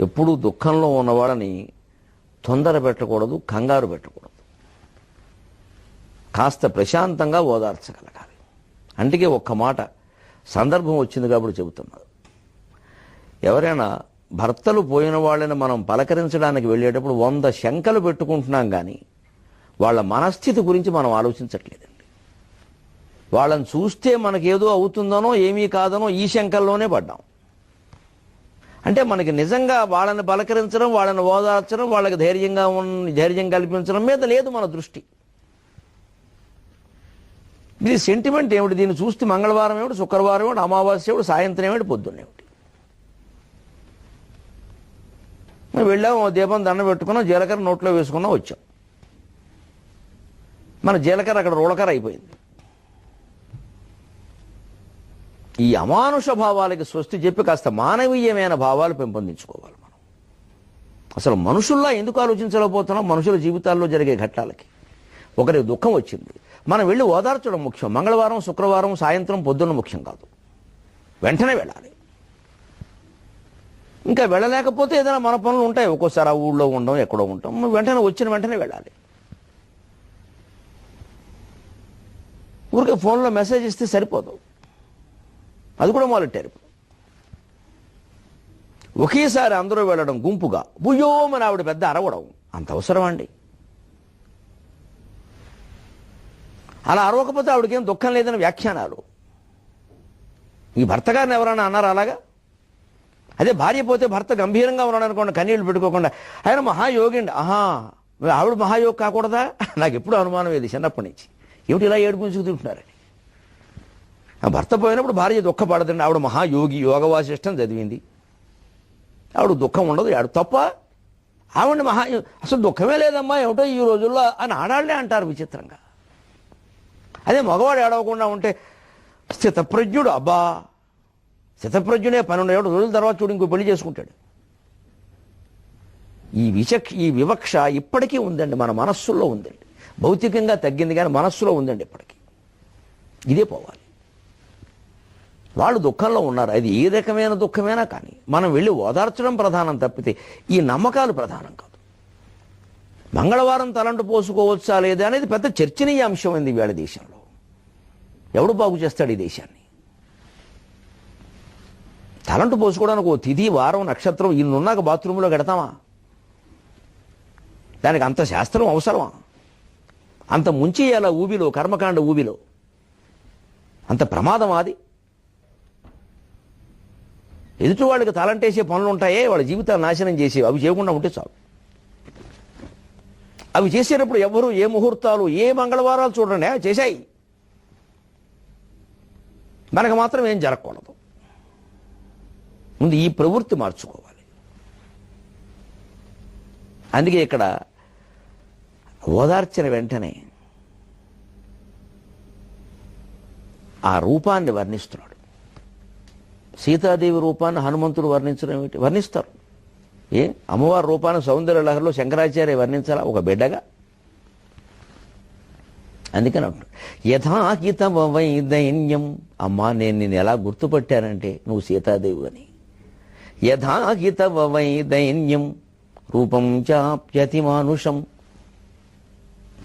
ఎప్పుడూ దుఃఖంలో ఉన్నవాళ్ళని తొందర పెట్టకూడదు కంగారు పెట్టకూడదు. కాస్త ప్రశాంతంగా ఓదార్చగలగాలి. అందుకే ఒక్క మాట సందర్భం వచ్చింది కాబట్టి చెబుతున్నారు. ఎవరైనా భర్తలు పోయిన వాళ్ళని మనం పలకరించడానికి వెళ్ళేటప్పుడు వంద శంకలు పెట్టుకుంటున్నాం కానీ వాళ్ళ మనస్థితి గురించి మనం ఆలోచించట్లేదండి. వాళ్ళని చూస్తే మనకేదో అవుతుందనో ఏమీ కాదనో ఈ శంకల్లోనే పడ్డాం. అంటే మనకి నిజంగా వాళ్ళని పలకరించడం వాళ్ళని ఓదార్చడం వాళ్ళకి ధైర్యంగా ఉన్న ధైర్యం కల్పించడం మీద లేదు మన దృష్టి. ఇది సెంటిమెంట్ ఏమిటి? దీన్ని చూస్తే మంగళవారం ఏమిటి శుక్రవారం ఏమిటి అమావాస్య ఏమిటి సాయంత్రం ఏమిటి పొద్దున్న ఏమిటి? మేము వెళ్ళాము దీపం దండ పెట్టుకున్నాం జీలకర్ర నోట్లో వేసుకున్నాం వచ్చాం. మన జీలకర్ర అక్కడ రోళకర్ర అయిపోయింది. ఈ అమానుష భావాలకి స్వస్తి చెప్పి కాస్త మానవీయమైన భావాలు పెంపొందించుకోవాలి మనం. అసలు మనుషుల్లా ఎందుకు ఆలోచించలేకపోతున్నాం? మనుషుల జీవితాల్లో జరిగే ఘట్టాలకి. ఒకరికి దుఃఖం వచ్చింది. మనం వెళ్ళి ఓదార్చడం ముఖ్యం. మంగళవారం శుక్రవారం సాయంత్రం పొద్దున్న ముఖ్యం కాదు. వెంటనే వెళ్ళాలి. ఇంకా వెళ్ళలేకపోతే ఏదైనా మన పనులు ఉంటాయి. ఒక్కోసారి ఆ ఊళ్ళో ఉండడం ఎక్కడో ఉంటాం వెంటనే వచ్చిన వెంటనే వెళ్ళాలి. ఊరికే ఫోన్లో మెసేజ్ ఇస్తే సరిపోదు. అది కూడా మొదలెట్టారు ఒకేసారి అందరూ వెళ్ళడం గుంపుగా బుయ్యోమని ఆవిడ పెద్ద అరవడం అంత అవసరం అండి? అలా అరవకపోతే ఆవిడకేం దుఃఖం లేదని వ్యాఖ్యానాలు. ఈ భర్త గారిని ఎవరైనా అన్నారు అలాగా? అదే భార్య పోతే భర్త గంభీరంగా ఉన్నాడు అనుకోండి కన్నీళ్ళు పెట్టుకోకుండా ఆయన మహాయోగిండి ఆహా ఆవిడ మహాయోగి కాకూడదా? నాకు ఎప్పుడు అనుమానం ఏది చిన్నప్పటి నుంచి. ఏమిటి ఇలా ఏడుపుంచుకు తింటున్నారని ఆ భర్త పోయినప్పుడు భార్య దుఃఖపడదండి ఆవిడ మహాయోగి యోగ వాసిష్టం చదివింది. ఆవిడ దుఃఖం ఉండదు ఆవిడ తప్ప ఆవిడ మహా అసలు దుఃఖమే లేదమ్మా ఏమిటో ఈ రోజుల్లో అని ఆడాళ్ళే అంటారు విచిత్రంగా. అదే మగవాడు ఏడవకుండా ఉంటే స్థితప్రజ్ఞుడు అబ్బా! స్థితప్రజ్ఞుడే పన్నెండు ఏడు రోజుల తర్వాత చూడు ఇంకో పెళ్ళి చేసుకుంటాడు. ఈ విచక్ష ఈ వివక్ష ఇప్పటికీ ఉందండి మన మనస్సులో ఉందండి. భౌతికంగా తగ్గింది కానీ మనస్సులో ఉందండి ఇప్పటికీ. ఇదే పోవాలి. వాళ్ళు దుఃఖంలో ఉన్నారు. అది ఏ రకమైన దుఃఖమైనా కానీ మనం వెళ్ళి ఓదార్చడం ప్రధానం తప్పితే ఈ నమ్మకాలు ప్రధానం కాదు. మంగళవారం తలంటు పోసుకోవచ్చా లేదా అనేది పెద్ద చర్చనీయ అంశం అయింది వేళ దేశంలో. ఎవడు బాగు చేస్తాడు ఈ దేశాన్ని? తలంటు పోసుకోవడానికి ఓ తిథి వారం నక్షత్రం ఇన్నున్నాక బాత్రూంలో గడతామా దానికి అంత శాస్త్రం అవసరమా? అంత ముంచేయాల ఊబిలో కర్మకాండ ఊబిలో? అంత ప్రమాదం అది? ఎదుటి వాళ్ళకి తలంటేసే పనులు ఉంటాయే వాళ్ళ జీవితాలు నాశనం చేసేవి. అవి చేయకుండా ఉంటే చాలు. అవి చేసేటప్పుడు ఎవరు ఏ ముహూర్తాలు ఏ మంగళవారాలు చూడండి అవి చేశాయి. మనకు మాత్రం ఏం జరగకూడదు. ముందు ఈ ప్రవృత్తి మార్చుకోవాలి. అందుకే ఇక్కడ ఓదార్చిన వెంటనే ఆ రూపాన్ని వర్ణిస్తున్నాడు. సీతాదేవి రూపాన్ని హనుమంతుడు వర్ణించడం ఏమిటి? వర్ణిస్తారు. ఏ? అమ్మవారి రూపాన్ని సౌందర్య లహరిలో శంకరాచార్య వర్ణించాలా? ఒక బిడ్డగా? అందుకని అంటున్నాడు యథాహితమ దైన్యం అమ్మా నేను నిన్ను ఎలా గుర్తుపట్టానంటే నువ్వు సీతాదేవి అని యథాహితవ వై దైన్యం రూపం చాప్యతి మానుషం.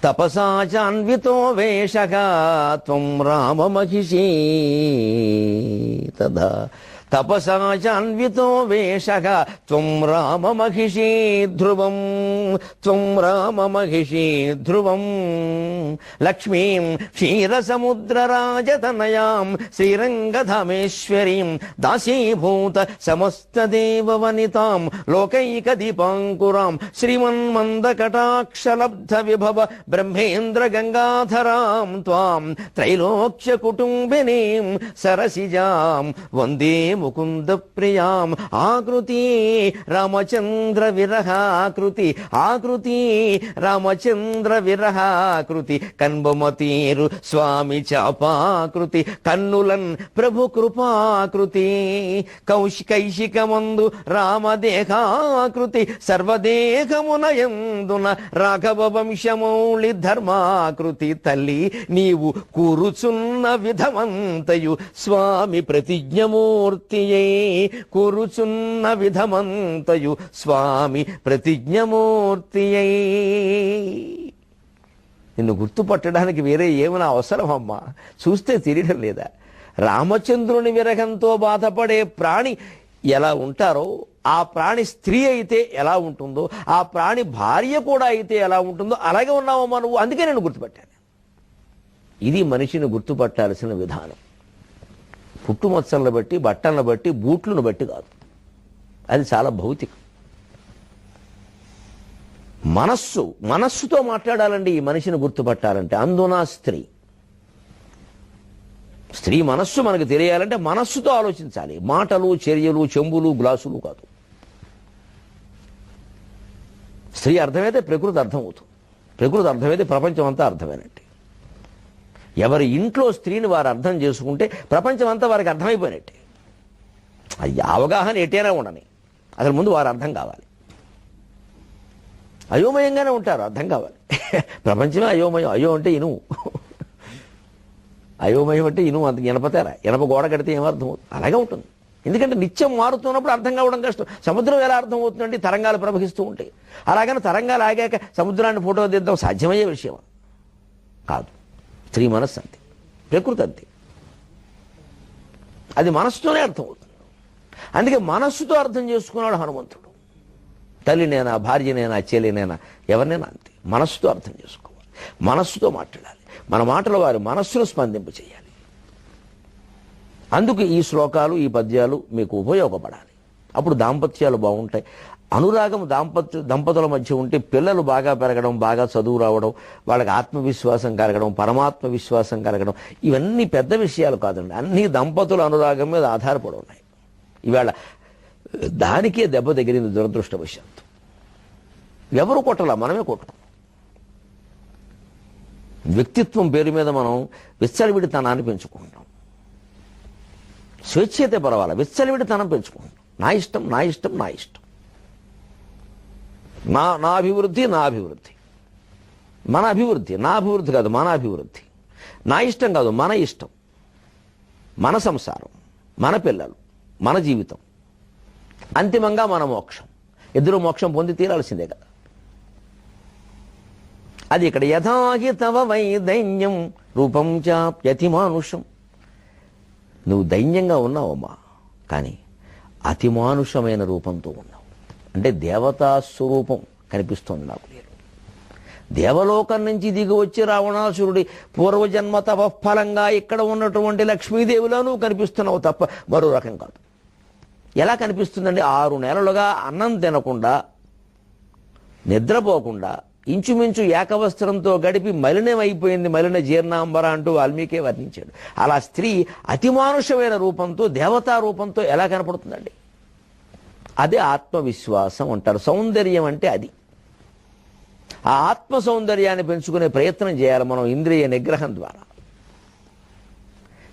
తపసా చాన్వితో వేషగా త్వం రామ మహిషీ తదా తపసా చాన్వితో వేషగా త్వం రామమహిషీ ధ్రువం త్వం రామ మహిషీ ధ్రువం. లక్ష్మీం క్షీరసముద్రరాజతనయాం శ్రీరంగధామేశ్వరీం దాసీభూత సమస్తదేవవనితాం లోకైక దీపాంకురాం శ్రీమన్మందకటాక్షలబ్ధ విభవ బ్రహ్మేంద్ర గంగాధరాం త్వాం త్రైలోక్య కుటుంబినీం సరసిజాం వందే ముకుంద ప్రియాం ఆకృతి రామచంద్ర విరహాకృతి. ఆకృతి రామచంద్ర విరహాకృతి. కన్బమతీరు స్వామి చాపాకృతి. కన్నులన్ ప్రభు కృపాకృతి. కౌశి కైశికమందు రామదేహాకృతి. సర్వదేహమునయందున రాఘవ వంశమౌళి ధర్మాకృతి తల్లి నీవు కూరుచున్న విధమంతయు. స్వామి ప్రతిజ్ఞమూర్తి భక్తియై కూరుచున్న విధమంతయు స్వామి ప్రతిజ్ఞమూర్తియై. నిన్ను గుర్తుపట్టడానికి వేరే ఏమైనా అవసరం అమ్మా చూస్తే తెలియడం లేదా? రామచంద్రుని విరగంతో బాధపడే ప్రాణి ఎలా ఉంటారో ఆ ప్రాణి స్త్రీ అయితే ఎలా ఉంటుందో ఆ ప్రాణి భార్య కూడా అయితే ఎలా ఉంటుందో అలాగే ఉన్నావమ్మా నువ్వు. అందుకే నేను గుర్తుపట్టాను. ఇది మనిషిని గుర్తుపట్టాల్సిన విధానం. పుట్టుమచ్చలను బట్టి బట్టలను బట్టి బూట్లను బట్టి కాదు. అది చాలా భౌతికం. మనస్సు మనస్సుతో మాట్లాడాలండి ఈ మనిషిని గుర్తుపట్టాలంటే. అందున స్త్రీ? స్త్రీ మనస్సు మనకు తెలియాలంటే మనస్సుతో ఆలోచించాలి. మాటలు చర్యలు చెంబులు గ్లాసులు కాదు. స్త్రీ అర్థమైతే ప్రకృతి అర్థమవుతుంది. ప్రకృతి అర్థమైతే ప్రపంచం అంతా అర్థమైనట్టే ఎవరి ఇంట్లో స్త్రీని వారు అర్థం చేసుకుంటే ప్రపంచం అంతా వారికి అర్థమైపోయినట్టే. అది అవగాహన ఎటైనా ఉండని. అసలు ముందు వారు అర్థం కావాలి. అయోమయంగానే ఉంటారు అర్థం కావాలి. ప్రపంచమే అయోమయం. అయో అంటే ఇనుము అయోమయం అంటే ఇనుము అంత ఇనపతేరా. ఇనప గోడ కడితే ఏమర్థం అవుతుంది? అలాగే ఉంటుంది. ఎందుకంటే నిత్యం మారుతున్నప్పుడు అర్థం కావడం కష్టం. సముద్రం ఎలా అర్థం అవుతుందంటే తరంగాలు ప్రవహిస్తూ ఉంటాయి. అలాగని తరంగాలు ఆగాక సముద్రాన్ని ఫోటో తీద్దాం సాధ్యమయ్యే విషయం. కాదు. స్త్రీ మనస్సు అంతే. ప్రకృతి అంతే. అది మనస్సుతోనే అర్థమవుతుంది. అందుకే మనస్సుతో అర్థం చేసుకున్నాడు హనుమంతుడు. తల్లినేనా భార్యనేనా చెల్లినైనా ఎవరినైనా అంతే. మనస్సుతో అర్థం చేసుకోవాలి. మనస్సుతో మాట్లాడాలి. మన మాటలు వారి మనస్సును స్పందింప చేయాలి. అందుకు ఈ శ్లోకాలు ఈ పద్యాలు మీకు ఉపయోగపడాలి. అప్పుడు దాంపత్యాలు బాగుంటాయి. అనురాగం దాంపత్య దంపతుల మధ్య ఉంటే పిల్లలు బాగా పెరగడం బాగా చదువు రావడం వాళ్ళకి ఆత్మవిశ్వాసం కలగడం పరమాత్మ విశ్వాసం కలగడం ఇవన్నీ పెద్ద విషయాలు కాదండి. అన్ని దంపతుల అనురాగం మీద ఆధారపడి ఉన్నాయి. ఇవాళ దానికే దెబ్బ తగిలింది దురదృష్టవశాత్తు. ఎవరు కొట్టలా? మనమే కొట్టడం వ్యక్తిత్వం పేరు మీద మనం విచ్చలవిడితనాన్ని పెంచుకుంటాం స్వేచ్ఛ అయితే పర్వాలా. విచ్చలవిడితనం పెంచుకుంటాం నా ఇష్టం నా ఇష్టం నా ఇష్టం. నా నా అభివృద్ధి నా అభివృద్ధి. మన అభివృద్ధి నా అభివృద్ధి కాదు మన అభివృద్ధి. నా ఇష్టం కాదు మన ఇష్టం. మన సంసారం మన పిల్లలు మన జీవితం. అంతిమంగా మన మోక్షం. ఇద్దరు మోక్షం పొంది తీరాల్సిందే కదా. అది ఇక్కడ యథాహి తవ వైదైన్యం రూపం చాప్యతి మానుషం. నువ్వు దైన్యంగా ఉన్నావమ్మా కానీ అతి మానుషమైన రూపంతో ఉన్నావు. అంటే దేవతా స్వరూపం కనిపిస్తోంది నాకు. నేను దేవలోకం నుంచి దిగి వచ్చి రావణాసురుడి పూర్వజన్మ తపఫలంగా ఇక్కడ ఉన్నటువంటి లక్ష్మీదేవిలోనూ కనిపిస్తున్నావు తప్ప మరో రకం కాదు. ఎలా కనిపిస్తుందండి? ఆరు నెలలుగా అన్నం తినకుండా నిద్రపోకుండా ఇంచుమించు ఏకవస్త్రంతో గడిపి మలినం అయిపోయింది మలిన జీర్ణాంబర అంటూ వాల్మీకే వర్ణించాడు. అలా స్త్రీ అతిమానుషమైన రూపంతో దేవతా రూపంతో ఎలా కనపడుతుందండి? అదే ఆత్మవిశ్వాసం అంటారు. సౌందర్యం అంటే అది. ఆ ఆత్మ సౌందర్యాన్ని పెంచుకునే ప్రయత్నం చేయాలి మనం ఇంద్రియ నిగ్రహం ద్వారా.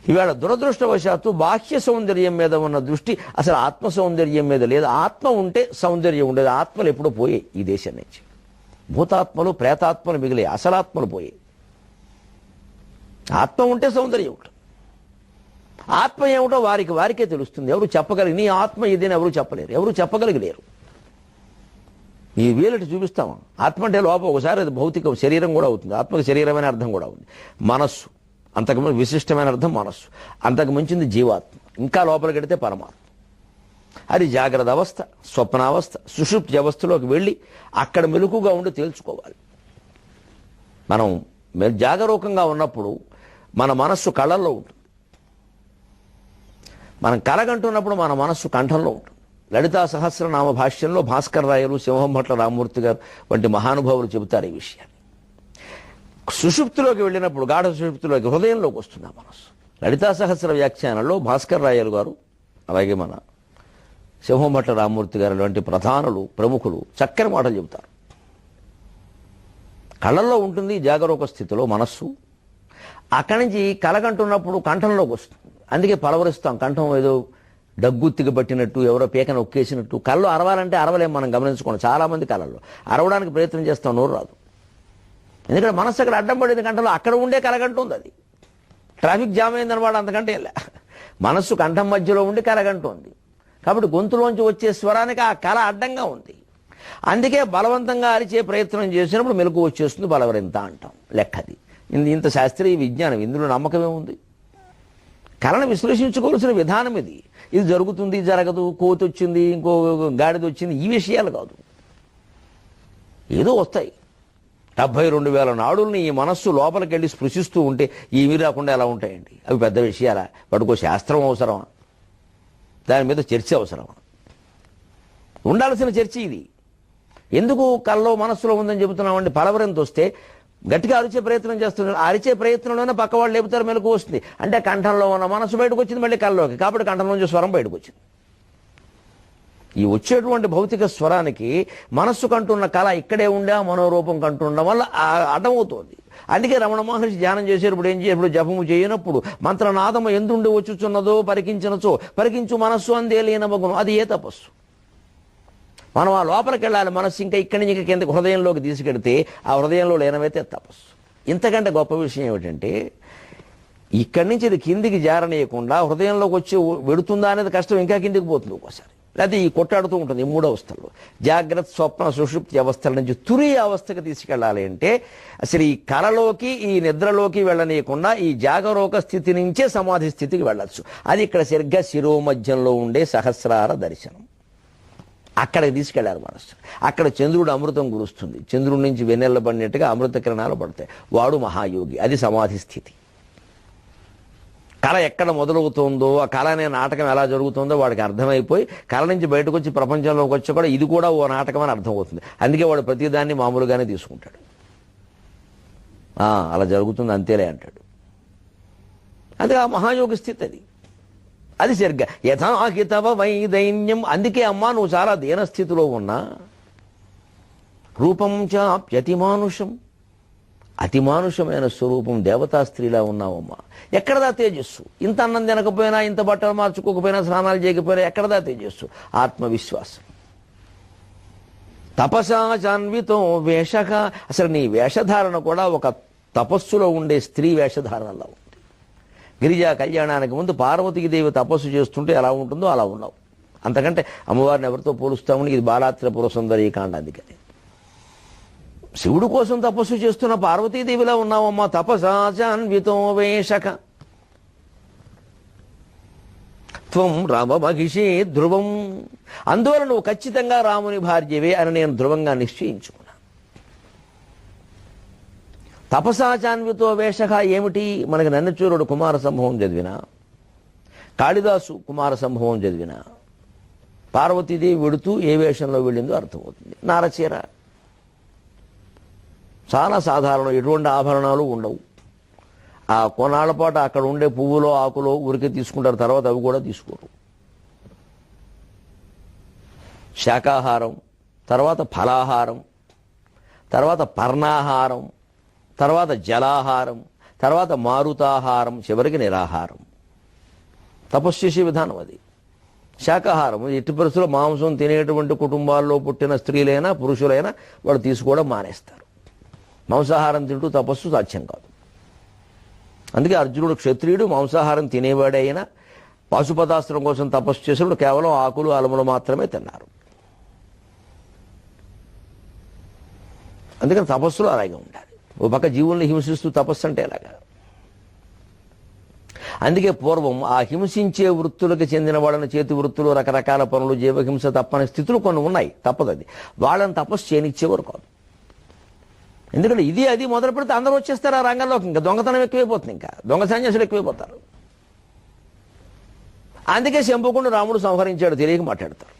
ఇవాళ దురదృష్టవశాత్తు బాహ్య సౌందర్యం మీద ఉన్న దృష్టి అసలు ఆత్మ సౌందర్యం మీద లేదు. ఆత్మ ఉంటే సౌందర్యం ఉండేది. ఆత్మలు ఎప్పుడో పోయాయి ఈ దేశం నుంచి. భూతాత్మలు ప్రేతాత్మలు మిగిలే అసలాత్మలు పోయాయి. ఆత్మ ఉంటే సౌందర్యం ఉంటుంది ఆత్మ ఏమిటో వారికి వారికే తెలుస్తుంది. ఎవరు చెప్పగలిగి నీ ఆత్మ ఇదేని ఎవరు చెప్పలేరు. ఎవరు చెప్పగలిగలేరు. ఈ వీలటి చూపిస్తాము ఆత్మ అంటే లోపం. ఒకసారి అది భౌతిక శరీరం కూడా అవుతుంది. ఆత్మకు శరీరమైన అర్థం కూడా ఉంది. మనస్సు. అంతకుముందు విశిష్టమైన అర్థం మనస్సు. అంతకు మించింది జీవాత్మ. ఇంకా లోపలికి వెడితే పరమాత్మ. అది జాగ్రత్త అవస్థ స్వప్నావస్థ సుషుప్తి అవస్థలోకి వెళ్ళి అక్కడ మెలుకుగా ఉండి తేల్చుకోవాలి. మనం జాగరూకంగా ఉన్నప్పుడు మన మనస్సు కళ్ళల్లో ఉంటుంది. మనం కలగంటున్నప్పుడు మన మనస్సు కంఠంలో ఉంటుంది. లలితా సహస్రనామ భాష్యంలో భాస్కర్ రాయలు సింహం భట్ల రామమూర్తి గారు వంటి మహానుభావులు చెబుతారు ఈ విషయాన్ని. సుషుప్తిలోకి వెళ్ళినప్పుడు గాఢ సుషుప్తిలోకి హృదయంలోకి వస్తుంది ఆ మనస్సు. లలితా సహస్ర వ్యాఖ్యానంలో భాస్కర్ రాయలు గారు అలాగే మన సింహం భట్ల రామమూర్తి గారు వంటి ప్రధానులు ప్రముఖులు చక్కని మాటలు చెబుతారు. కళ్ళల్లో ఉంటుంది జాగరూక స్థితిలో మనస్సు. అక్కడి నుంచి కలగంటున్నప్పుడు కంఠంలోకి వస్తుంది. అందుకే పలవరిస్తాం కంఠం ఏదో దగ్గు పట్టినట్టు ఎవరో పీకన ఒక్కేసినట్టు. కళ్ళు అరవాలంటే అరవలేం మనం గమనించుకోండి చాలామంది కళల్లో అరవడానికి ప్రయత్నం చేస్తాం నోరు రాదు. ఎందుకంటే మనసు అక్కడ అడ్డం పడింది కంఠంలో అక్కడ ఉండే కలగంటుంది అది. ట్రాఫిక్ జామ్ అయిందని వాడు అంతకంటే మనస్సు కంఠం మధ్యలో ఉండి కలగంటోంది. కాబట్టి గొంతులోంచి వచ్చే స్వరానికి ఆ కళ అడ్డంగా ఉంది. అందుకే బలవంతంగా అరిచే ప్రయత్నం చేసినప్పుడు మెలకు వచ్చేస్తుంది బలవరింత అంటాం. లెక్కది. ఇది ఇంత శాస్త్రీయ విజ్ఞానం ఇందులో నమ్మకమే ఉంది కళను విశ్లేషించుకోవాల్సిన విధానం ఇది. ఇది జరుగుతుంది జరగదు కోతి వచ్చింది ఇంకో గాడిద వచ్చింది ఈ విషయాలు కాదు. ఏదో వస్తాయి. డెబ్బై రెండు వేల నాడుల్ని ఈ మనస్సు లోపలికి వెళ్ళి స్పృశిస్తూ ఉంటే ఏమీ రాకుండా ఎలా ఉంటాయండి? అవి పెద్ద విషయాలా? వాటికో శాస్త్రం అవసరమా? దాని మీద చర్చ అవసరమా? ఉండాల్సిన చర్చ ఇది. ఎందుకు కల్లో మనస్సులో ఉందని చెబుతున్నామండి? పలవరింత వస్తే గట్టిగా అరిచే ప్రయత్నం చేస్తున్నారు. అరిచే ప్రయత్నంలోనే పక్క వాళ్ళు లేపుతారు మెలకు వస్తుంది. అంటే కంఠంలో ఉన్న మనసు బయటకు వచ్చింది మళ్ళీ కళ్ళలోకి. కాబట్టి కంఠంలోంచి స్వరం బయటకు వచ్చింది. ఈ వచ్చేటువంటి భౌతిక స్వరానికి మనస్సు కంటున్న కళ ఇక్కడే ఉండే మనోరూపం కంటుండడం వల్ల ఆ అడ్డమవుతోంది అందుకే రమణ మహర్షి ధ్యానం చేసేటప్పుడు ఏం చేసినప్పుడు జపము చేయనప్పుడు మంత్రనాదము ఎందుండి వచ్చుచున్నదో పరికించినచో పరికించు మనస్సు అందే లేనమగును అది ఏ తపస్సు? మనం ఆ లోపలికి వెళ్ళాలి. మనస్సు ఇంకా ఇక్కడి నుంచి ఇంకా కిందకి హృదయంలోకి తీసుకెడితే ఆ హృదయంలో లేనవైతే తపస్సు. ఇంతకంటే గొప్ప విషయం ఏమిటంటే ఇక్కడి నుంచి ఇది కిందికి జారనీయకుండా హృదయంలోకి వచ్చి వెడుతుందా అనేది కష్టం ఇంకా కిందికి పోతుంది ఒక్కోసారి. లేకపోతే ఈ కొట్టాడుతూ ఉంటుంది ఈ మూడో అవస్థల్లో. జాగ్రత్త స్వప్న సుషుప్తి అవస్థల నుంచి తురి అవస్థకు తీసుకెళ్ళాలి అంటే అసలు ఈ కలలోకి ఈ నిద్రలోకి వెళ్ళనీయకుండా ఈ జాగరూక స్థితి నుంచే సమాధి స్థితికి వెళ్ళచ్చు. అది ఇక్కడ సరిగ్గా శిరోమధ్యంలో ఉండే సహస్రార దర్శనం. అక్కడికి తీసుకెళ్ళారు మనస్సు. అక్కడ చంద్రుడు అమృతం కురుస్తుంది. చంద్రుడి నుంచి వెన్నెల్ల పడినట్టుగా అమృత కిరణాలు పడతాయి. వాడు మహాయోగి. అది సమాధి స్థితి. కళ ఎక్కడ మొదలవుతుందో ఆ కళ అనే నాటకం ఎలా జరుగుతుందో వాడికి అర్థమైపోయి కళ నుంచి బయటకు వచ్చి ప్రపంచంలోకి వచ్చి కూడా ఇది కూడా ఓ నాటకం అని అర్థమవుతుంది. అందుకే వాడు ప్రతిదాన్ని మామూలుగానే తీసుకుంటాడు. అలా జరుగుతుంది అంతేలే అంటాడు. అది ఆ మహాయోగి స్థితి అది. అది సరిగ్గా యథాహితవ వైదైన్యం. అందుకే అమ్మా నువ్వు చాలా దీనస్థితిలో ఉన్నా. రూపం చాప్యతి మానుషం అతి మానుషమైన స్వరూపం దేవతా స్త్రీలా ఉన్నావమ్మా. ఎక్కడదా తేజస్సు? ఇంత అన్నం తినకపోయినా ఇంత బట్టలు మార్చుకోకపోయినా స్నానాలు చేయకపోయినా ఎక్కడదా తేజస్సు? ఆత్మవిశ్వాసం. తపసా జాన్వితో వేషక అసలు నీ వేషధారణ కూడా ఒక తపస్సులో ఉండే స్త్రీ వేషధారణలో. ఉంది గిరిజా కళ్యాణానికి ముందు పార్వతీదేవి తపస్సు చేస్తుంటే ఎలా ఉంటుందో అలా ఉన్నావు. అంతకంటే అమ్మవారిని ఎవరితో పోలుస్తామని ఇది బాలాత్రపుర సుందరీకాండ అందుకని శివుడు కోసం తపస్సు చేస్తున్న పార్వతీదేవిలా ఉన్నావమ్మా. తపసాచాన్వితో వేషక. త్వం రామ మహిషే ధ్రువం. అందువల్ల నువ్వు ఖచ్చితంగా రాముని భార్యవే అని నేను ధ్రువంగా నిశ్చయించుకున్నాను తపసాచాన్వితో వేషక ఏమిటి? మనకి నన్నచూరుడు కుమార సంభవం చదివిన కాళిదాసు కుమార సంభవం చదివిన పార్వతీదేవి వెడుతూ ఏ వేషంలో వెళ్ళిందో అర్థమవుతుంది. నారచీర. చాలా సాధారణం. ఎటువంటి ఆభరణాలు ఉండవు. ఆ కొన్నాళ్ళ పాటు అక్కడ ఉండే పువ్వులో ఆకులో ఊరికే తీసుకుంటారు. తర్వాత అవి కూడా తీసుకోరు. శాకాహారం తర్వాత ఫలాహారం తర్వాత పర్ణాహారం తర్వాత జలాహారం తర్వాత మారుతాహారం చివరికి నిరాహారం. తపస్సు చేసే విధానం అది. శాకాహారం ఎట్టి పరిస్థితుల్లో మాంసం తినేటువంటి కుటుంబాల్లో పుట్టిన స్త్రీలైనా పురుషులైనా వాళ్ళు తీసుకోవడం మానేస్తారు. మాంసాహారం తింటూ తపస్సు సాధ్యం కాదు. అందుకే అర్జునుడు క్షత్రియుడు మాంసాహారం తినేవాడే అయినా కోసం తపస్సు చేసినప్పుడు కేవలం ఆకులు అలములు మాత్రమే తిన్నారు. అందుకని తపస్సులో అలాగే ఉండాలి. ఓ పక్క జీవుల్ని హింసిస్తూ తపస్సు అంటే ఎలాగా? అందుకే పూర్వం ఆ హింసించే వృత్తులకు చెందిన వాళ్ళని చేతి వృత్తులు రకరకాల పనులు జీవహింస తప్పని స్థితులు కొన్ని ఉన్నాయి. తప్పదు అది. వాళ్ళని తపస్సు చేయనిచ్చేవారు కాదు. ఎందుకంటే ఇది అది మొదలు పెడితే అందరూ వచ్చేస్తారు ఆ రంగంలోకి. ఇంకా దొంగతనం ఎక్కువైపోతుంది ఇంకా. దొంగ సన్యాసులు ఎక్కువైపోతారు. అందుకే శంపుకుండా రాముడు సంహరించాడు తెలియక మాట్లాడతారు.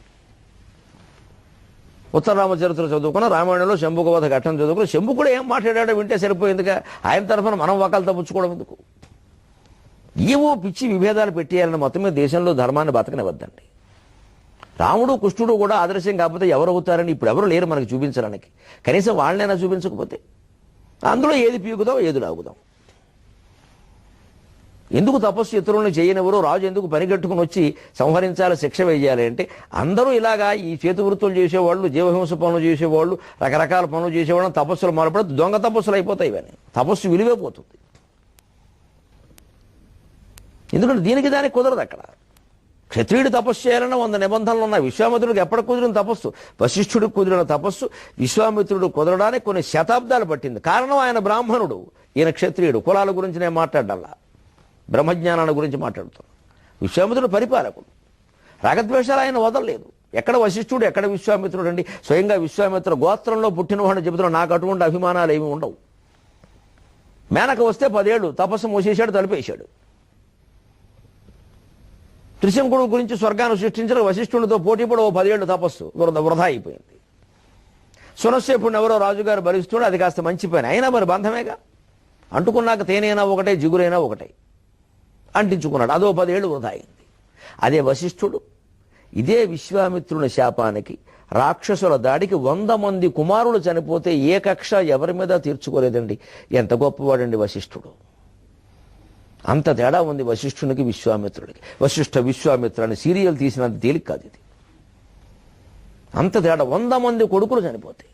ఉత్తర రామచరిత్ర చదువుకున్న రామాయణంలో శంభుకవధ ఘట్టం చదువుకుని శంభు కూడా ఏం మాట్లాడాడో వింటే సరిపోయిందిగా ఆయన తరఫున మనం ఒకళ్ళు తప్పించుకోవడం ఎందుకు? ఏవో పిచ్చి విభేదాలు పెట్టేయాలని మొత్తం మీద దేశంలో ధర్మాన్ని బతకనివద్దండి రాముడు కృష్ణుడు కూడా ఆదర్శం కాకపోతే ఎవరు అవుతారని ఇప్పుడు ఎవరు లేరు మనకు చూపించడానికి. కనీసం వాళ్ళనైనా చూపించకపోతే. అందులో ఏది పీకుదాం ఏది లాగుదాం ఎందుకు తపస్సు ఇతరులను చేయనివ్వరు? రాజు ఎందుకు పనిగట్టుకుని వచ్చి సంహరించాలి శిక్ష వేయాలి అంటే అందరూ ఇలాగా ఈ చేతి వృత్తులు చేసేవాళ్ళు జీవహింస పనులు చేసేవాళ్ళు రకరకాల పనులు చేసేవాళ్ళు తపస్సులు మొదలుపడి దొంగ తపస్సులు అయిపోతాయి ఇవన్నీ. తపస్సు విలువే పోతుంది. ఎందుకంటే దీనికి దానికి కుదరదు అక్కడ. క్షత్రియుడు తపస్సు చేయాలన్న వంద నిబంధనలు ఉన్నాయి. విశ్వామిత్రుడికి ఎప్పటి కుదిరిన తపస్సు? వశిష్ఠుడికి కుదిరిన తపస్సు? విశ్వామిత్రుడు కుదరడానికి కొన్ని శతాబ్దాలు పట్టింది. కారణం ఆయన బ్రాహ్మణుడు ఈయన క్షత్రియుడు. కులాల గురించి నేను మాట్లాడాలా బ్రహ్మజ్ఞానాన్ని గురించి మాట్లాడుతున్నాను విశ్వామిత్రుడు పరిపాలకుడు. రాగద్వేషాలు ఆయన వదలలేదు. ఎక్కడ వశిష్ఠుడు ఎక్కడ విశ్వామిత్రుడు అండి? స్వయంగా విశ్వామిత్ర గోత్రంలో పుట్టినవాడిని చెబుతున్నా నాకు అటువంటి అభిమానాలు ఏమి ఉండవు. మేనక వస్తే పదేళ్ళు తపస్సు మూసేశాడు తలిపేశాడు త్రిశంకుడు గురించి స్వర్గాన్ని సృష్టించిన వశిష్ఠునితో పోటీ పడి ఓ పదేళ్ళు తపస్సు వృధ వృధా అయిపోయింది. సునశ్చేపుడిని ఎవరో రాజుగారు భరిస్తున్నాడు అది కాస్త మంచి పని అయినా మరి బంధమేగా? అంటుకున్నాక తేనైనా ఒకటే జిగురైనా ఒకటే. అంటించుకున్నాడు. అదో పదేళ్ళు వృధా అయింది అదే వశిష్ఠుడు ఇదే విశ్వామిత్రుని శాపానికి రాక్షసుల దాడికి వంద మంది కుమారులు చనిపోతే ఏ కక్ష ఎవరి మీద తీర్చుకోలేదండి. ఎంత గొప్పవాడండి వశిష్ఠుడు. అంత తేడా ఉంది వశిష్ఠునికి విశ్వామిత్రుడికి. వశిష్ఠ విశ్వామిత్ర అని సీరియల్ తీసినంత తేలిక కాదు ఇది. అంత తేడా వంద మంది కొడుకులు చనిపోతాయి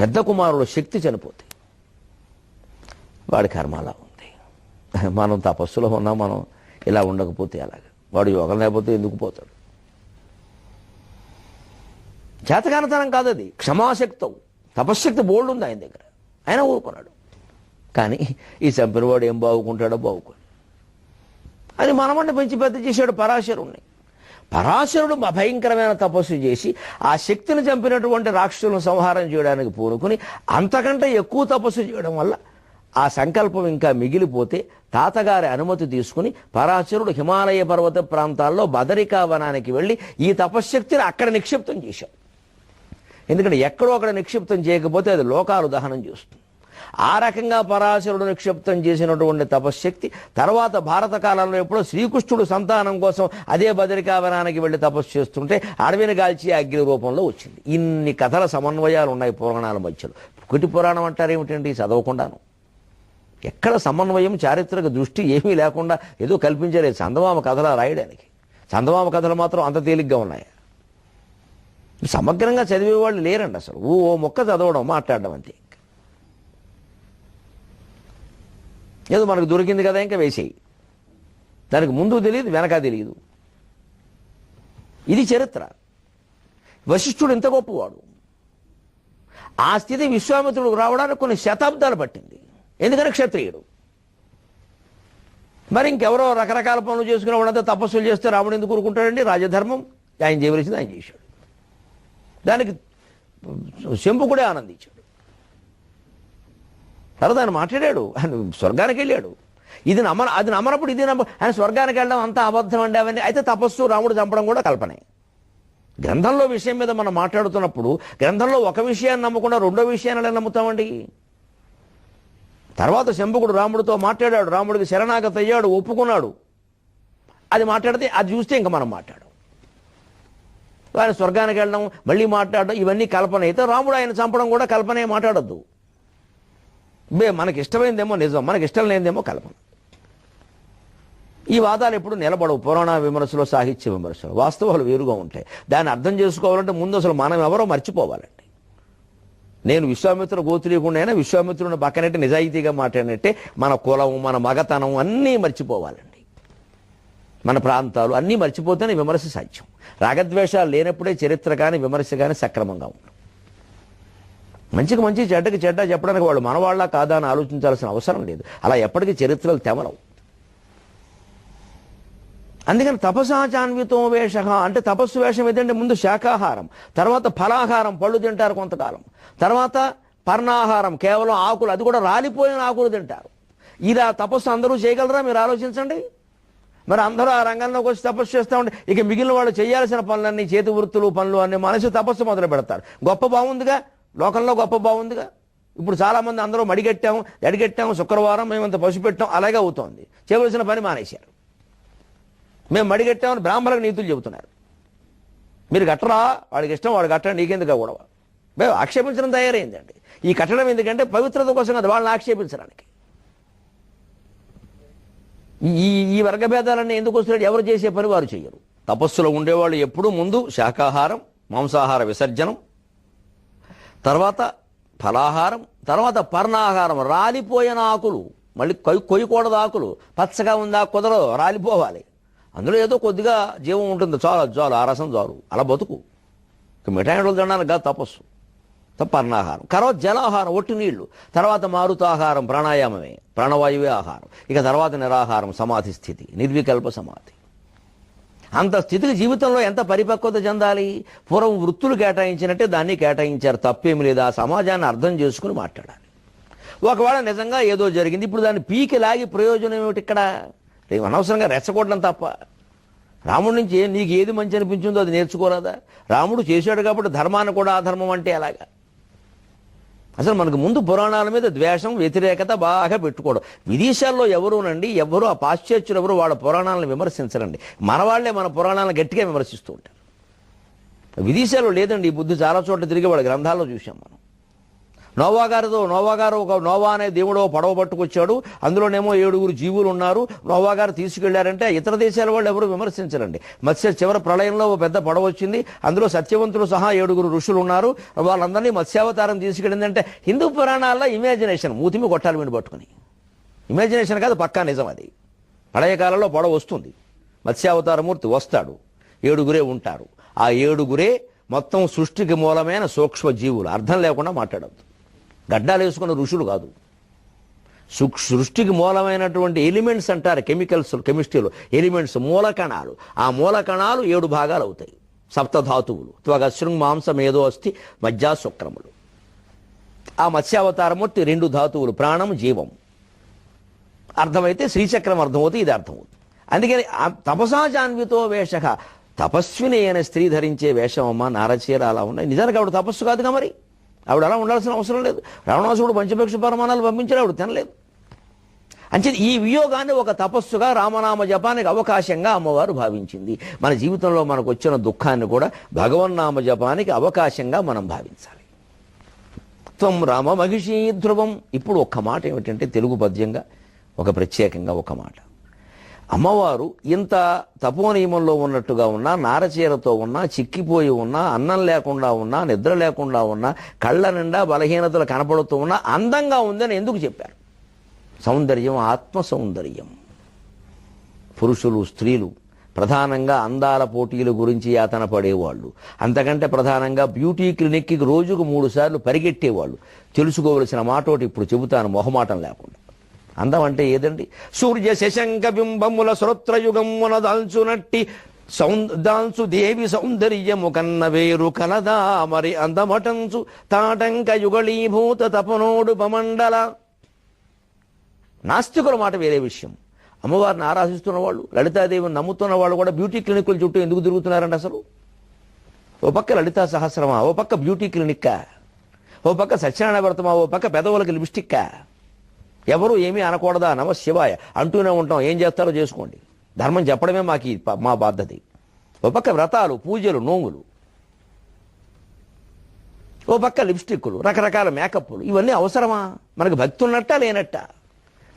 పెద్ద కుమారుడు శక్తి చనిపోతాయి వాడి కర్మ మనం తపస్సులో ఉన్నా మనం ఇలా ఉండకపోతే అలాగ? వాడు యోగం లేకపోతే ఎందుకు పోతాడు? చేతకానతనం కాదు అది. క్షమాశక్తం. తపశ్శక్తి బోల్డ్ ఉంది ఆయన దగ్గర. ఆయన ఊరుకున్నాడు. కానీ ఈ చంపినవాడు ఏం బాగుకుంటాడో బాగుకోడు. అది మనమంటే పెంచి పెద్ద చేశాడు పరాశరుణ్ణి. పరాశరుడు భయంకరమైన తపస్సు చేసి ఆ శక్తిని చంపినటువంటి రాక్షసులను సంహారం చేయడానికి పూనుకుని అంతకంటే ఎక్కువ తపస్సు చేయడం వల్ల ఆ సంకల్పం ఇంకా మిగిలిపోతే తాతగారి అనుమతి తీసుకుని పరాశరుడు హిమాలయ పర్వత ప్రాంతాల్లో బదరికా వనానికి వెళ్ళి ఈ తపశ్శక్తిని అక్కడ నిక్షిప్తం చేశాడు. ఎందుకంటే ఎక్కడో అక్కడ నిక్షిప్తం చేయకపోతే అది లోకాలు దహనం చేస్తుంది. ఆ రకంగా పరాశరుడు నిక్షిప్తం చేసినటువంటి తపశ్శక్తి తర్వాత భారత కాలంలో ఎప్పుడో శ్రీకృష్ణుడు సంతానం కోసం అదే బదరికావనానికి వెళ్ళి తపస్సు చేస్తుంటే అడవిని గాల్చి అగ్ని రూపంలో వచ్చింది. ఇన్ని కథల సమన్వయాలు ఉన్నాయి పురాణాల మధ్యలో. కుటి పురాణం అంటారు ఏమిటండి? చదవకుండాను. ఎక్కడ సమన్వయం చారిత్రక దృష్టి ఏమీ లేకుండా ఏదో కల్పించలేదు చందమామ కథలా రాయడానికి. చందమామ కథలు మాత్రం అంత తేలిగ్గా ఉన్నాయి? సమగ్రంగా చదివే వాళ్ళు లేరండి అసలు. ఓ ఓ మొక్క చదవడం మాట్లాడడం అంతే ఏదో మనకు దొరికింది కదా ఇంకా వేసేయి. దానికి ముందు తెలియదు వెనక తెలియదు. ఇది చరిత్ర. వశిష్ఠుడు ఇంత గొప్పవాడు. ఆ స్థితి విశ్వామిత్రుడు రావడానికి కొన్ని శతాబ్దాలు పట్టింది. ఎందుకని క్షత్రియుడు? మరి ఇంకెవరో రకరకాల పనులు చేసుకునే వాడంతా తపస్సులు చేస్తే రాముడు ఎందుకు కూరుకుంటాడండి రాజధర్మం. ఆయన చేయవలసింది ఆయన చేశాడు. దానికి శంపుకుడే ఆనందించాడు. తర్వాత ఆయన మాట్లాడాడు. ఆయన స్వర్గానికి వెళ్ళాడు. ఇది నమ్మ అది నమ్మనప్పుడు ఇది నమ్మ ఆయన స్వర్గానికి వెళ్ళడం అంతా అబద్ధం అండి అవన్నీ. అయితే తపస్సు రాముడు చంపడం కూడా కల్పనే. గ్రంథంలో విషయం మీద మనం మాట్లాడుతున్నప్పుడు గ్రంథంలో ఒక విషయాన్ని నమ్మకుండా రెండో విషయాన్ని ఎలా నమ్ముతామండి? తర్వాత శంభకుడు రాముడితో మాట్లాడాడు. రాముడికి శరణాగత అయ్యాడు ఒప్పుకున్నాడు. అది మాట్లాడితే అది చూస్తే ఇంకా మనం మాట్లాడు ఆయన స్వర్గానికి వెళ్ళడం మళ్ళీ మాట్లాడడం ఇవన్నీ కల్పన. అయితే రాముడు ఆయన చంపడం కూడా కల్పనే మాట్లాడద్దు. బే మనకి ఇష్టమైందేమో నిజం మనకి ఇష్టం లేనిదేమో కల్పన. ఈ వాదాలు ఎప్పుడు నిలబడవు. పురాణ విమర్శలో సాహిత్య విమర్శలు వాస్తవాలు వేరుగా ఉంటాయి. దాన్ని అర్థం చేసుకోవాలంటే ముందు అసలు మనం ఎవరో మర్చిపోవాలండి. నేను విశ్వామిత్ర గోత్రీయుడైనా విశ్వామిత్రుని పక్కనట్టే నిజాయితీగా మాట్లాడినట్టే మన కులం మన మగతనం అన్నీ మర్చిపోవాలండి. మన ప్రాంతాలు అన్నీ మర్చిపోతేనే విమర్శ సాధ్యం. రాగద్వేషాలు లేనప్పుడే చరిత్ర కానీ విమర్శ కానీ సక్రమంగా ఉంటుంది మంచికి మంచి చెడ్డకి చెడ్డ చెప్పడానికి వాళ్ళు మనవాళ్ళ కాదా అని ఆలోచించాల్సిన అవసరం లేదు. అలా ఎప్పటికీ చరిత్రలు తెమలవు. అందుకని తపసాచాన్వితో వేష అంటే తపస్సు వేషం ఏదంటే ముందు శాకాహారం తర్వాత ఫలాహారం పళ్ళు తింటారు కొంతకాలం. తర్వాత పర్ణాహారం కేవలం ఆకులు అది కూడా రాలిపోయిన ఆకులు తింటారు. ఇలా తపస్సు అందరూ చేయగలరా? మీరు ఆలోచించండి. మరి అందరూ ఆ రంగంలోకి వచ్చి తపస్సు చేస్తూ ఉంటే ఇక మిగిలిన వాళ్ళు చేయాల్సిన పనులన్నీ చేతి వృత్తులు పనులు అన్ని మనసు తపస్సు మొదలు పెడతారు. గొప్ప బాగుందిగా లోకంలో గొప్ప బాగుందిగా ఇప్పుడు చాలామంది అందరూ మడిగట్టాము ఎడిగట్టాము శుక్రవారం మేమంత పశు పెట్టాం అలాగే అవుతోంది. చేయవలసిన పని మానేశారు. మేము మడిగట్టామని బ్రాహ్మణులకు నీతులు చెబుతున్నారు. మీరు కట్టరా? వాడికి ఇష్టం వాడు కట్టడం నీకెందుకు గొడవ? మేము ఆక్షేపించడం తయారైందండి. ఈ కట్టడం ఎందుకంటే పవిత్రత కోసం కదా వాళ్ళని ఆక్షేపించడానికి. ఈ ఈ వర్గభేదాలన్నీ ఎందుకు వస్తున్నాడు ఎవరు చేసే పని వారు చేయరు తపస్సులో ఉండేవాళ్ళు ఎప్పుడూ ముందు శాకాహారం మాంసాహార విసర్జనం తర్వాత ఫలాహారం తర్వాత పర్ణాహారం. రాలిపోయిన ఆకులు మళ్ళీ కొయ్యి కొయ్యకూడదు ఆకులు పచ్చగా ఉంది ఆ రాలిపోవాలి. అందులో ఏదో కొద్దిగా జీవం ఉంటుంది. చాలు చాలు ఆ రసం చాలు. అలా బతుకు. ఇక మిఠాయిలు తినడానికి కాదు తపస్సు. తప్ప అన్నాహారం. తర్వాత జలాహారం ఒట్టి నీళ్ళు. తర్వాత మారుతాహారం ప్రాణాయామమే. ప్రాణవాయువే ఆహారం. ఇక తర్వాత నిరాహారం సమాధి స్థితి. నిర్వికల్ప సమాధి. అంత స్థితికి జీవితంలో ఎంత పరిపక్వత చెందాలి? పూర్వం వృత్తులు కేటాయించినట్టే దాన్ని కేటాయించారు. తప్పేమి లేదా? ఆ సమాజాన్ని అర్థం చేసుకుని మాట్లాడాలి. ఒకవేళ నిజంగా ఏదో జరిగింది ఇప్పుడు దాన్ని పీకి లాగి ప్రయోజనం ఏమిటి ఇక్కడ? ఏం అనవసరంగా రెచ్చగొట్టడం తప్ప. రాముడి నుంచి నీకు ఏది మంచి అనిపించిందో అది నేర్చుకోరాదా? రాముడు చేశాడు కాబట్టి ధర్మాన్ని కూడా అధర్మం అంటే ఎలాగా? అసలు మనకు ముందు పురాణాల మీద ద్వేషం వ్యతిరేకత బాగా పెట్టుకోవడం. విదేశాల్లో ఎవరునండి ఎవరు ఆ పాశ్చాత్యులు ఎవరు వాళ్ళ పురాణాలను విమర్శించరండి. మన వాళ్ళే మన పురాణాలను గట్టిగా విమర్శిస్తూ ఉంటారు. విదేశాల్లో లేదండి ఈ బుద్ధి చాలా చోట్ల తిరిగి వాళ్ళ గ్రంథాల్లో చూసాం మనం. నోవా గారితో నోవా గారు ఒక నోవా అనే దేవుడో పడవ పట్టుకొచ్చాడు. అందులోనేమో ఏడుగురు జీవులు ఉన్నారు. నోవా గారు తీసుకెళ్ళారంటే ఇతర దేశాల వాళ్ళు ఎవరు విమర్శించరండి. మత్స్య చివరి ప్రళయంలో ఓ పెద్ద పడవ వచ్చింది. అందులో సత్యవంతులు సహా ఏడుగురు ఋషులు ఉన్నారు. వాళ్ళందరినీ మత్స్యావతారం తీసుకెళ్ళిందంటే హిందూ పురాణాల్లో ఇమాజినేషన్ మూతిమి కొట్టాలి వీడిని పట్టుకుని. ఇమాజినేషన్ కాదు పక్కా నిజం అది. ప్రళయకాలంలో పడవ వస్తుంది. మత్స్యావతారమూర్తి వస్తాడు. ఏడుగురే ఉంటారు. ఆ ఏడుగురే మొత్తం సృష్టికి మూలమైన సూక్ష్మ జీవులు అర్థం లేకుండా మాట్లాడద్దు. గడ్డాలు వేసుకున్న ఋషులు కాదు. సు- సృష్టికి మూలమైనటువంటి ఎలిమెంట్స్ అంటారు కెమికల్స్ కెమిస్ట్రీలో. ఎలిమెంట్స్ మూల కణాలు ఆ మూల కణాలు ఏడు భాగాలు అవుతాయి. సప్తధాతువులు త్వగ శృంగ్ మాంసం ఏదో అస్థి మజ్జా శుక్రములు. ఆ మత్స్యావతారమూర్తి రెండు ధాతువులు ప్రాణం జీవం. అర్థమైతే శ్రీచక్రం అర్థమవుతుంది ఇది అర్థమవుతుంది. అందుకని ఆ తపసా జాన్వితో వేష తపస్విని అయిన స్త్రీ ధరించే వేషం అమ్మ నారచీర అలా ఉన్నాయి. నిజానికి ఆవిడ తపస్సు కాదుగా మరి? ఆవిడ అలా ఉండాల్సిన అవసరం లేదు. రావణాసుడు పంచపక్ష పరమాణాలు పంపించాడు ఆవిడ తినలేదు. అంటే ఈ వియోగాన్ని ఒక తపస్సుగా రామనామ జపానికి అవకాశంగా అమ్మవారు భావించింది. మన జీవితంలో మనకు వచ్చిన దుఃఖాన్ని కూడా భగవన్నామ జపానికి అవకాశంగా మనం భావించాలి. త్వం రామ మహిషీ ధ్రువం. ఇప్పుడు ఒక్క మాట ఏమిటంటే తెలుగు పద్యంగా ఒక ప్రత్యేకంగా ఒక మాట. అమ్మవారు ఇంత తపోనియమంలో ఉన్నట్టుగా ఉన్నా నారచీరతో ఉన్నా చిక్కిపోయి ఉన్నా అన్నం లేకుండా ఉన్నా నిద్ర లేకుండా ఉన్నా కళ్ళ నిండా బలహీనతలు కనపడుతూ ఉన్నా అందంగా ఉందని ఎందుకు చెప్పారు? సౌందర్యం ఆత్మ సౌందర్యం. పురుషులు స్త్రీలు ప్రధానంగా అందాల పోటీల గురించి యాతన పడేవాళ్ళు. అంతకంటే ప్రధానంగా బ్యూటీ క్లినిక్కి రోజుకు మూడు సార్లు పరిగెట్టేవాళ్ళు. తెలుసుకోవలసిన మాటోటి ఇప్పుడు చెబుతాను మొహమాటం లేకుండా. అందం అంటే ఏదండి? సూర్య శశంక బింబముల శ్రోత్రయుగమున దాల్చునట్టి నట్టి దాల్చు దేవి సౌందర్యము కన్న వేరు కలదా మరి అందమటంచు తాటంక యుగళీభూత తపనోడు పమండల. నాస్తికుల మాట వేరే విషయం. అమ్మవారిని ఆరాధిస్తున్న వాళ్ళు లలితాదేవిని నమ్ముతున్న వాళ్ళు కూడా బ్యూటీ క్లినిక్ల చుట్టూ ఎందుకు తిరుగుతున్నారండి అసలు? ఓ పక్క లలితా సహస్రమా? ఓ పక్క బ్యూటీ క్లినిక్కా? ఓ పక్క సత్యనారాయణ వ్రతమా? ఓ పక్క పెదవులకి లిప్స్టిక్కా? ఎవరు ఏమీ అనకూడదా నమ శివాయ అంటూనే ఉంటాం. ఏం చేస్తారో చేసుకోండి. ధర్మం చెప్పడమే మాకు మా బాధ్యత. ఓ పక్క వ్రతాలు పూజలు నోములు. ఓ పక్క లిప్స్టిక్లు రకరకాల మేకప్లు ఇవన్నీ అవసరమా? మనకు భక్తి ఉన్నట్టా లేనట్టా?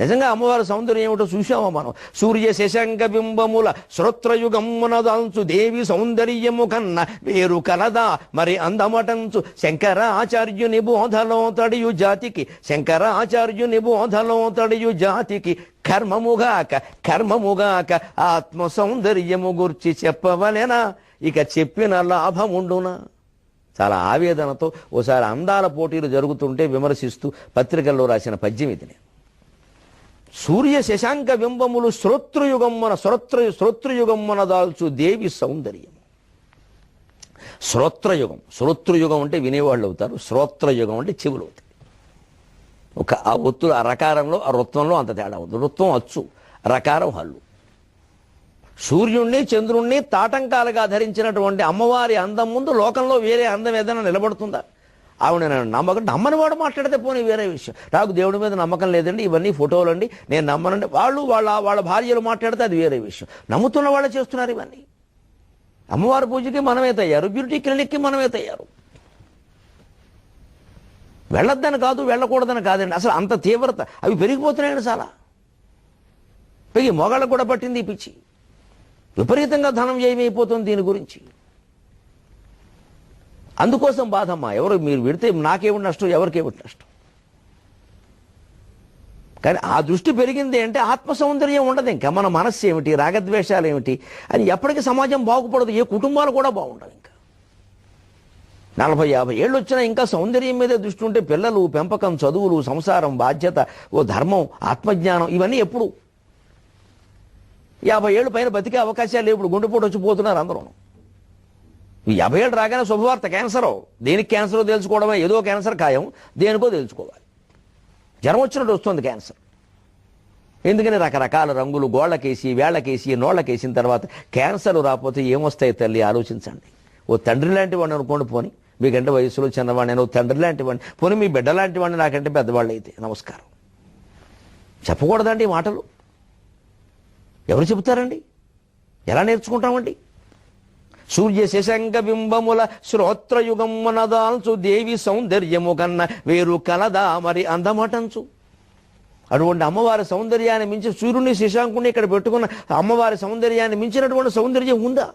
నిజంగా అమ్మవారి సౌందర్యం ఏమిటో చూసామా మనం? సూర్య శశంక బింబముల శ్రోత్రయుగమునదాంచు దేవి సౌందర్యము కన్న వేరు కలదా. మరి అందమటంచు శంకరాచార్యుని బోధలో తడియు జాతికి శంకరాచార్యుని బోధలో తడియు జాతికి కర్మముగాక కర్మముగాక ఆత్మ సౌందర్యము గుర్చి చెప్పవలెనా? ఇక చెప్పిన లాభముండునా? చాలా ఆవేదనతో ఓసారి అందాల పోటీలు జరుగుతుంటే విమర్శిస్తూ పత్రికల్లో రాసిన పద్యం ఇది నేను. సూర్య శశాంక బింబములు శ్రోత్రయుగమ్మన శ్రోత్ర శ్రోత్రయుగమ్మన దాల్చు దేవి సౌందర్యం. శ్రోత్రయుగం. శ్రోత్రయుగం అంటే వినేవాళ్ళు అవుతారు. శ్రోత్రయుగం అంటే చెవులు అవుతాయి. ఒక ఆ ఒత్తులు ఆ రకారంలో ఆ వృత్వంలో అంత తేడా ఉంది వృత్వం అచ్చు రకారం హల్లు. సూర్యుణ్ణి చంద్రుణ్ణి తాటంకాలుగా ధరించినటువంటి అమ్మవారి అందం ముందు లోకంలో వేరే అందం ఏదైనా నిలబడుతుందా? ఆవిడ నేను నమ్మకం నమ్మని వాడు మాట్లాడితే పోనీ వేరే విషయం. నాకు దేవుడి మీద నమ్మకం లేదండి ఇవన్నీ ఫోటోలు అండి నేను నమ్మనండి. వాళ్ళు వాళ్ళ వాళ్ళ భార్యలు మాట్లాడితే అది వేరే విషయం. నమ్ముతున్న వాళ్ళు చేస్తున్నారు ఇవన్నీ. అమ్మవారి పూజకి మనమే తయారు బ్యూటీ క్లినిక్కి మనమే తయారు. వెళ్ళొద్దని కాదు వెళ్ళకూడదని కాదండి. అసలు అంత తీవ్రత. అవి పెరిగిపోతున్నాయండి చాలా. పెరిగి మొగాళ్ళకు కూడా పట్టింది ఈ పిచ్చి. విపరీతంగా ధనం వ్యయమైపోతుంది దీని గురించి. అందుకోసం బాధమ్మా ఎవరు మీరు విడితే నాకేమిటి నష్టం ఎవరికేమిటి నష్టం? కానీ ఆ దృష్టి పెరిగింది అంటే ఆత్మ సౌందర్యం ఉండదు. ఇంకా మన మనస్సు ఏమిటి రాగద్వేషాలు ఏమిటి అని ఎప్పటికీ సమాజం బాగుపడదు ఏ కుటుంబాలు కూడా బాగుండవు ఇంకా. నలభై యాభై ఏళ్ళు వచ్చినా ఇంకా సౌందర్యం మీదే దృష్టి ఉంటే పిల్లలు పెంపకం చదువులు సంసారం బాధ్యత ఓ ధర్మం ఆత్మజ్ఞానం ఇవన్నీ ఎప్పుడు. యాభై ఏళ్ళు పైన బతికే అవకాశాలు ఇప్పుడు గుండెపోటు వచ్చి పోతున్నారు అందరూ యాభై ఏళ్ళు రాగానే శుభవార్త క్యాన్సర్. దేనికి క్యాన్సర్ తెలుసుకోవడమే? ఏదో క్యాన్సర్ ఖాయం. దేనికో తెలుసుకోవాలి. జ్వరం వచ్చినట్టు వస్తుంది క్యాన్సర్. ఎందుకని రకరకాల రంగులు గోళ్ళకేసి వేళ్ళకేసి నోళ్ళకేసిన తర్వాత క్యాన్సర్ రాకపోతే ఏమొస్తాయి తల్లి? ఆలోచించండి. ఓ తండ్రి లాంటి వాడిని అనుకోండి పోని. మీకంటే వయసులో చిన్నవాడిని ఓ తండ్రి లాంటి వాడిని. పోనీ మీ బిడ్డ లాంటి వాడిని నాకంటే పెద్దవాళ్ళు అయితే నమస్కారం. చెప్పకూడదండి ఈ మాటలు. ఎవరు చెబుతారండి? ఎలా నేర్చుకుంటామండి? సూర్య శశంక బింబముల శ్రోత్రయుగమ్మనదాల్చు దేవి సౌందర్యము కన్న వేరు కలదా మరి అందమటంచు. అటువంటి అమ్మవారి సౌందర్యాన్ని మించి సూర్యుని శశాంకుని ఇక్కడ పెట్టుకున్న అమ్మవారి సౌందర్యాన్ని మించినటువంటి సౌందర్యం ఉందా?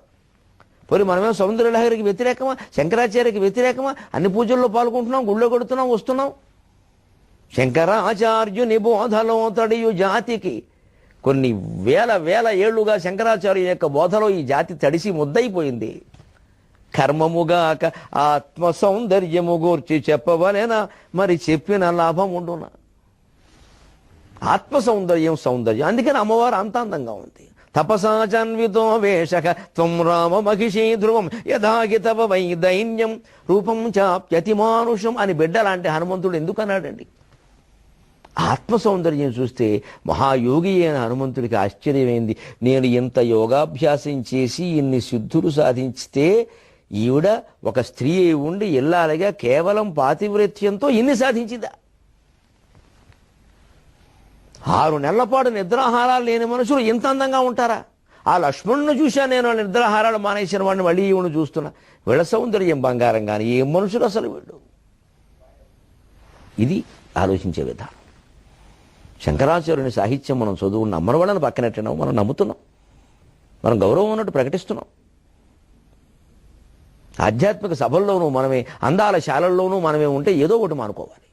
పోయి మనమే సౌందర్యలహరికి వ్యతిరేకమా? శంకరాచార్యకి వ్యతిరేకమా? అన్ని పూజల్లో పాల్గొంటున్నాం గుళ్ళో కొడుతున్నాం వస్తున్నాం. శంకరాచార్యుని బోధలో తడియు జాతికి కొన్ని వేల వేల ఏళ్ళుగా శంకరాచార్య యొక్క బోధలో ఈ జాతి తడిసి ముద్దయిపోయింది. కర్మముగాక ఆత్మ సౌందర్యము గూర్చి చెప్పవలేనా మరి చెప్పిన లాభం ఉండునా? ఆత్మ సౌందర్యం. సౌందర్యం అందుకని అమ్మవారు అంత అందంగా ఉంది. తపసాచన్వితో వేషక త్వం రామ మహిషీ ధ్రువం యథాగి తవ వై దైన్యం రూపం చాప్యతి మానుషం అని బిడ్డ లాంటి హనుమంతుడు ఎందుకు అన్నాడండి ఆత్మ సౌందర్యం చూస్తే మహాయోగి అయిన హనుమంతుడికి ఆశ్చర్యమైంది. నేను ఇంత యోగాభ్యాసం చేసి ఇన్ని సిద్ధులు సాధించితే ఈవిడ ఒక స్త్రీ అయి ఉండి ఇల్లాలిగా కేవలం పాతివ్రత్యంతో ఇన్ని సాధించిందా? ఆరు నెలల పాటు నిద్రాహారాలు లేని మనుషులు ఇంత అందంగా ఉంటారా? ఆ లక్ష్మణుని చూశా నేను నిద్రాహారాలు మానేసిన వాడిని మళ్ళీ ఈవిని చూస్తున్నా. వీళ్ళ సౌందర్యం బంగారం కానీ ఏ మనుషులు అసలు వీళ్ళు? ఇది ఆలోచించే విధానం. శంకరాచార్యుని సాహిత్యం మనం చదువు నమ్మని వాళ్ళని పక్కనెట్టినాం మనం నమ్ముతున్నాం. మనం గౌరవం ఉన్నట్టు ప్రకటిస్తున్నాం. ఆధ్యాత్మిక సభల్లోనూ మనమే అందాల శాలల్లోనూ మనమే ఉంటే ఏదో ఒకటి మానుకోవాలి.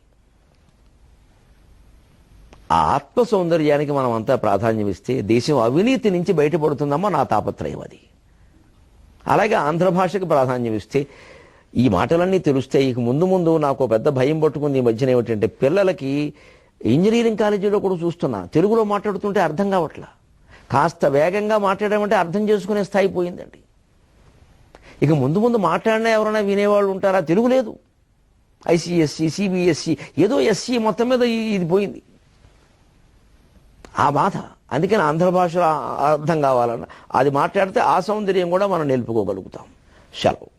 ఆ ఆత్మ సౌందర్యానికి మనం అంతా ప్రాధాన్యం ఇస్తే దేశం అవినీతి నుంచి బయటపడుతుందమ్మా నా తాపత్రయం అది. అలాగే ఆంధ్ర భాషకు ప్రాధాన్యం ఇస్తే ఈ మాటలన్నీ తెలుస్తాయి ఇక ముందు ముందు నాకు ఒక పెద్ద భయం పట్టుకుంది ఈ మధ్యన ఏమిటంటే పిల్లలకి ఇంజనీరింగ్ కాలేజీలో కూడా చూస్తున్నా. తెలుగులో మాట్లాడుతుంటే అర్థం కావట్లా. కాస్త వేగంగా మాట్లాడమంటే అర్థం చేసుకునే స్థాయి పోయిందండి. ఇక ముందు ముందు మాట్లాడినా ఎవరైనా వినేవాళ్ళు ఉంటారా? తెలుగు లేదు. ఐసీఎస్సి సిబిఎస్సి ఏదో ఎస్సీ మొత్తం మీద ఇది పోయింది. ఆ బాధ. అందుకని ఆంధ్ర భాషలో అర్థం కావాలన్న అది మాట్లాడితే ఆ సౌందర్యం కూడా మనం నిలుపుకోగలుగుతాం. సెలవు